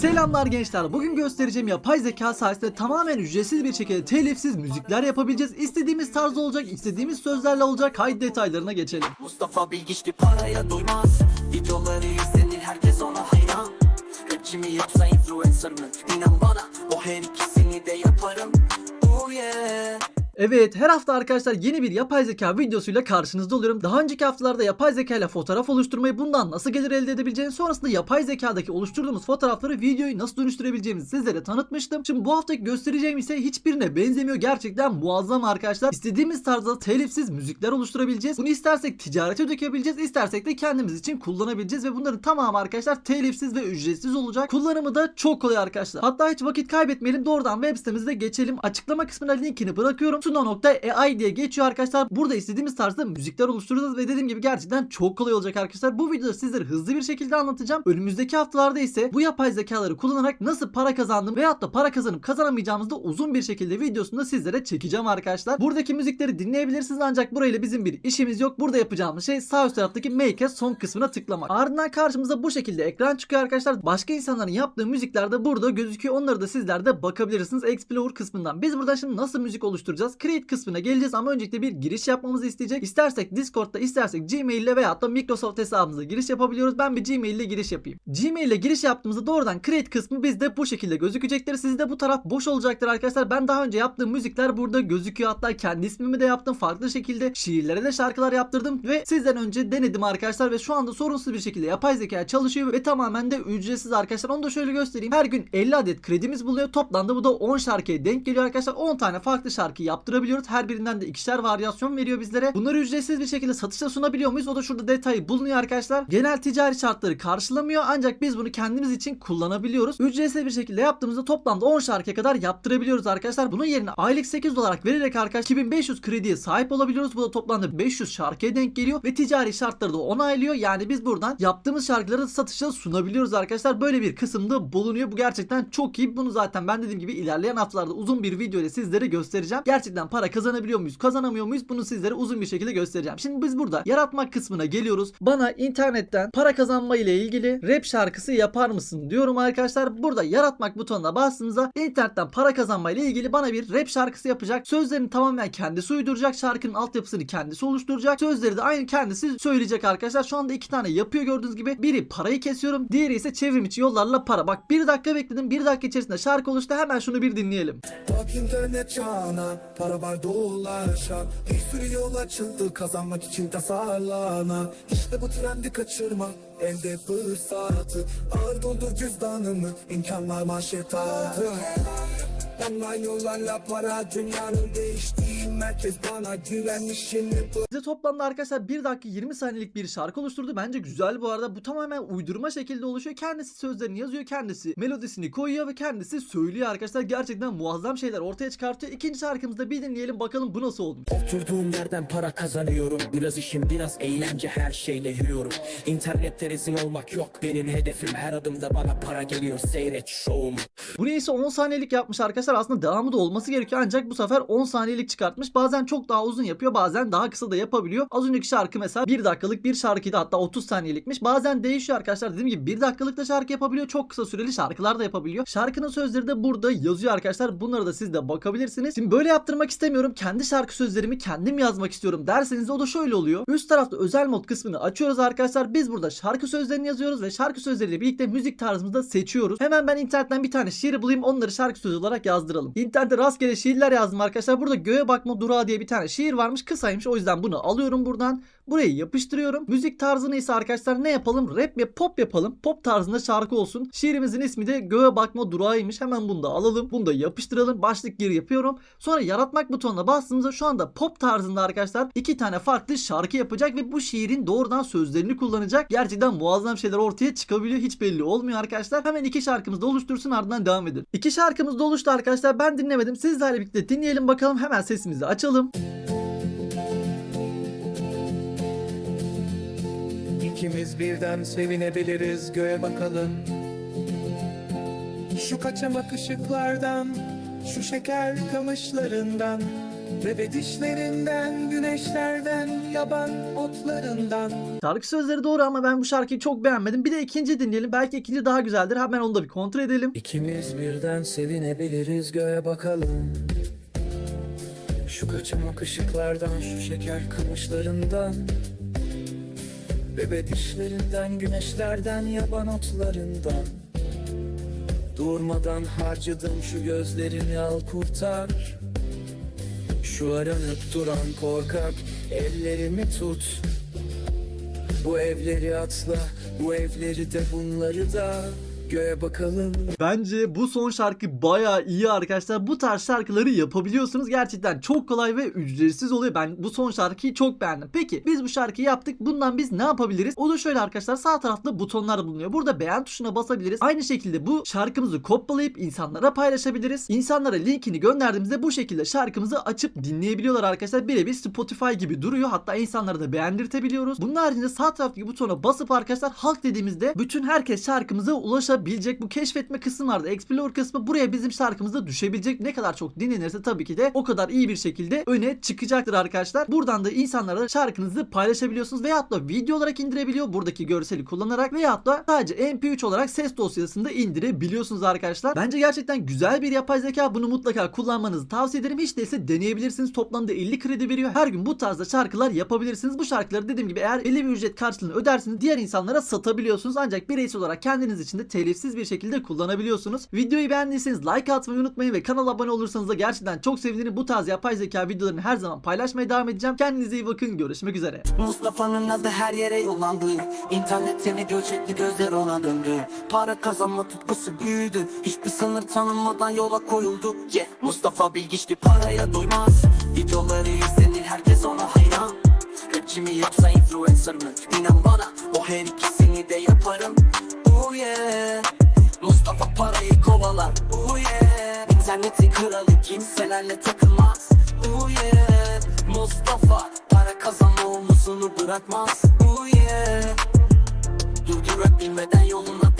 Selamlar gençler. Bugün göstereceğim yapay zeka sayesinde tamamen ücretsiz bir şekilde telifsiz müzikler yapabileceğiz. İstediğimiz tarz olacak, istediğimiz sözlerle olacak. Haydi detaylarına geçelim. Mustafa Bilgiçli paraya doymaz Videoları izlenir herkes ona hayran Rapçi mi yoksa influencer mı? İnan bana o her ikisini Evet her hafta arkadaşlar yeni bir yapay zeka videosuyla karşınızda oluyorum. Daha önceki haftalarda yapay zeka ile fotoğraf oluşturmayı bundan nasıl gelir elde edebileceğini sonrasında yapay zekadaki oluşturduğumuz fotoğrafları videoyu nasıl dönüştürebileceğimizi sizlere tanıtmıştım. Şimdi bu haftaki göstereceğim ise hiçbirine benzemiyor. Gerçekten muazzam arkadaşlar. İstediğimiz tarzda telifsiz müzikler oluşturabileceğiz. Bunu istersek ticarete dökebileceğiz. istersek de kendimiz için kullanabileceğiz ve bunların tamamı arkadaşlar telifsiz ve ücretsiz olacak. Kullanımı da çok kolay arkadaşlar. Hatta hiç vakit kaybetmeyelim doğrudan web sitemize geçelim. Açıklama kısmına linkini bırakıyorum. Suno.ai diye geçiyor arkadaşlar. Burada istediğimiz tarzda müzikler oluşturacağız ve dediğim gibi gerçekten çok kolay olacak arkadaşlar. Bu videoda sizlere hızlı bir şekilde anlatacağım. Önümüzdeki haftalarda ise bu yapay zekaları kullanarak nasıl para kazandım veyahut da para kazanıp kazanamayacağımızı da uzun bir şekilde videosunda sizlere çekeceğim arkadaşlar. Buradaki müzikleri dinleyebilirsiniz ancak burayla bizim bir işimiz yok. Burada yapacağımız şey sağ üst taraftaki Make a Song kısmına tıklamak. Ardından karşımıza bu şekilde ekran çıkıyor arkadaşlar. Başka insanların yaptığı müzikler de burada gözüküyor. Onları da sizler de bakabilirsiniz Explorer kısmından. Biz burada şimdi nasıl müzik oluşturacağız? Create kısmına geleceğiz ama öncelikle bir giriş yapmamızı isteyecek. İstersek Discord'da istersek Gmail ile veyahut da Microsoft hesabımıza giriş yapabiliyoruz. Ben bir Gmail ile giriş yapayım. Gmail ile giriş yaptığımızda doğrudan Create kısmı bizde bu şekilde gözükecektir. Sizde bu taraf boş olacaktır arkadaşlar. Ben daha önce yaptığım müzikler burada gözüküyor. Hatta kendi ismimi de yaptım. Farklı şekilde şiirlere de şarkılar yaptırdım ve sizden önce denedim arkadaşlar ve şu anda sorunsuz bir şekilde yapay zeka çalışıyor ve tamamen de ücretsiz arkadaşlar. Onu da şöyle göstereyim. Her gün 50 adet kredimiz buluyor. Toplamda bu da 10 şarkıya denk geliyor arkadaşlar. 10 tane farklı şarkı yaptırabiliyoruz. Her birinden de ikişer varyasyon veriyor bizlere. Bunları ücretsiz bir şekilde satışta sunabiliyor muyuz? O da şurada detayı bulunuyor arkadaşlar. Genel ticari şartları karşılamıyor ancak biz bunu kendimiz için kullanabiliyoruz. Ücretsiz bir şekilde yaptığımızda toplamda 10 şarkıya kadar yaptırabiliyoruz arkadaşlar. Bunun yerine aylık 8 olarak vererek arkadaşlar 2500 krediye sahip olabiliyoruz. Bu da toplamda 500 şarkıya denk geliyor ve ticari şartları da onaylıyor. Yani biz buradan yaptığımız şarkıları satışa sunabiliyoruz arkadaşlar. Böyle bir kısımda bulunuyor. Bu gerçekten çok iyi. Bunu zaten ben dediğim gibi ilerleyen haftalarda uzun bir video ile sizlere göstereceğim. Gerçekten para kazanabiliyor muyuz? Kazanamıyor muyuz? Bunu sizlere uzun bir şekilde göstereceğim. Şimdi biz burada yaratmak kısmına geliyoruz. Bana internetten para kazanma ile ilgili rap şarkısı yapar mısın diyorum arkadaşlar. Burada yaratmak butonuna bastığınızda internetten para kazanma ile ilgili bana bir rap şarkısı yapacak. Sözlerini tamamen kendisi uyduracak. Şarkının altyapısını kendisi oluşturacak. Sözleri de aynı kendisi söyleyecek arkadaşlar. Şu anda iki tane yapıyor gördüğünüz gibi. Biri parayı kesiyorum. Diğeri ise çevrim içi yollarla para. Bak bir dakika bekledim. Bir dakika içerisinde şarkı oluştu. Hemen şunu bir dinleyelim. Bak internet çağına Para var dolaşan Bir sürü yol açıldı Kazanmak için tasarlanan İşte bu trendi kaçırma Elde fırsatı. Ağır doldur cüzdanını İmkanlar manşetatı Online yollarla para Dünyanın değiştiği merkez Bana güvenmiş şimdi bu Bize toplamda arkadaşlar 1 dakika 20 saniyelik bir şarkı oluşturdu. Bence güzel bu arada. Bu tamamen uydurma şekilde oluşuyor. Kendisi sözlerini yazıyor. Kendisi melodisini koyuyor ve kendisi söylüyor arkadaşlar. Gerçekten muazzam şeyler ortaya çıkartıyor. İkinci şarkımızda bir dinleyelim bakalım bu nasıl olmuş. Oturduğum yerden para kazanıyorum Biraz işim biraz eğlence her şeyle yürüyorum İnternette rezil olmak yok benim hedefim Her adımda bana para geliyor seyret şovumu Bu neyse 10 saniyelik yapmış arkadaşlar. Aslında devamı da olması gerekiyor ancak bu sefer 10 saniyelik çıkartmış. Bazen çok daha uzun yapıyor bazen daha kısa da yapabiliyor. Az önceki şarkı mesela 1 dakikalık bir şarkıydı hatta 30 saniyelikmiş. Bazen değişiyor arkadaşlar. Dediğim gibi 1 dakikalık da şarkı yapabiliyor. Çok kısa süreli şarkılar da yapabiliyor. Şarkının sözleri de burada yazıyor arkadaşlar. Bunları da siz de bakabilirsiniz. Şimdi böyle yaptırmak istemiyorum. Kendi şarkı sözlerimi kendim yazmak istiyorum derseniz de o da şöyle oluyor. Üst tarafta özel mod kısmını açıyoruz arkadaşlar. Biz burada şarkı sözlerini yazıyoruz ve şarkı sözleriyle birlikte müzik tarzımızı da seçiyoruz. Hemen ben internetten bir tane şiir bulayım onları şarkı sözü olarak yazdıralım. İnternette rastgele şiirler yazdım arkadaşlar. Burada göğe bakma durağı diye bir tane şiir varmış. Kısaymış o yüzden bunu alıyorum buradan. Burayı yapıştırıyorum. Müzik tarzını ise arkadaşlar ne yapalım? Rap ve pop yapalım. Pop tarzında şarkı olsun. Şiirimizin ismi de Göğe Bakma Durağı'ymış. Hemen bunu da alalım. Bunu da yapıştıralım. Başlık gir yapıyorum. Sonra yaratmak butonuna bastığımızda şu anda pop tarzında arkadaşlar iki tane farklı şarkı yapacak ve bu şiirin doğrudan sözlerini kullanacak. Gerçekten muazzam şeyler ortaya çıkabiliyor. Hiç belli olmuyor arkadaşlar. Hemen iki şarkımızı da oluştursun ardından devam edin. İki şarkımız da oluştu arkadaşlar. Ben dinlemedim. Sizlerle birlikte dinleyelim bakalım. Hemen sesimizi açalım. İkimiz birden sevinebiliriz göğe bakalım Şu kaçamak ışıklardan Şu şeker kamışlarından Bebe dişlerinden, güneşlerden, yaban otlarından Şarkı sözleri doğru ama ben bu şarkıyı çok beğenmedim. Bir de ikinci dinleyelim. Belki ikinci daha güzeldir. Hemen onu da bir kontrol edelim. İkimiz birden sevinebiliriz göğe bakalım Şu kaçamak ışıklardan şu şeker kamışlarından Bebe dişlerinden güneşlerden yaban otlarından. Durmadan harcadım şu gözlerini al kurtar. Şu aranıp duran korkak ellerimi tut. Bu evleri atla bu evleri de bunları da Göğe bakalım Bence bu son şarkı bayağı iyi arkadaşlar. Bu tarz şarkıları yapabiliyorsunuz. Gerçekten çok kolay ve ücretsiz oluyor. Ben bu son şarkıyı çok beğendim. Peki biz bu şarkıyı yaptık. Bundan biz ne yapabiliriz? O da şöyle arkadaşlar sağ tarafta butonlar bulunuyor. Burada beğen tuşuna basabiliriz. Aynı şekilde bu şarkımızı kopyalayıp insanlara paylaşabiliriz. İnsanlara linkini gönderdiğimizde bu şekilde şarkımızı açıp dinleyebiliyorlar arkadaşlar. Birebir Spotify gibi duruyor. Hatta insanlara da beğendirtebiliyoruz. Bunun haricinde sağ taraftaki butona basıp arkadaşlar halk dediğimizde bütün herkes şarkımıza ulaşabilecek. Bu keşfetme kısmı vardı. Explore kısmı buraya bizim şarkımızda düşebilecek. Ne kadar çok dinlenirse tabii ki de o kadar iyi bir şekilde öne çıkacaktır arkadaşlar. Buradan da insanlara şarkınızı paylaşabiliyorsunuz veyahut da video olarak indirebiliyor buradaki görseli kullanarak veyahut da sadece MP3 olarak ses dosyasında indirebiliyorsunuz arkadaşlar. Bence gerçekten güzel bir yapay zeka. Bunu mutlaka kullanmanızı tavsiye ederim. Hiç değilse deneyebilirsiniz. Toplamda 50 kredi veriyor. Her gün bu tarzda şarkılar yapabilirsiniz. Bu şarkıları dediğim gibi eğer belli bir ücret karşılığını ödersiniz diğer insanlara satabiliyorsunuz. Ancak bireysel olarak kendiniz için de telifsiz bir şekilde kullanabiliyorsunuz. Videoyu beğendiyseniz like atmayı unutmayın ve kanala abone olursanız da gerçekten çok sevinirim. Bu tarz yapay zeka videolarını her zaman paylaşmaya devam edeceğim. Kendinize iyi bakın. Görüşmek üzere. Mustafa'nın adı her yere yollandı İnternet seni göçekli gözler ona döndü Para kazanma tutkusu büyüdü Hiçbir sınır tanınmadan yola koyuldu yeah. Mustafa bilgiçli paraya doymaz Videoları izlenir herkes ona hayran Rapçi mi yoksa influencer mı? İnan bana o her ikisini de yaparım Oh yeah. Mustafa parayı kovalar. Oh yeah. İnternetin kralı kimselerle takılmaz. Oh yeah. Mustafa para kazanma omuzunu bırakmaz. Oh yeah. Durdur rap bilmeden yoluna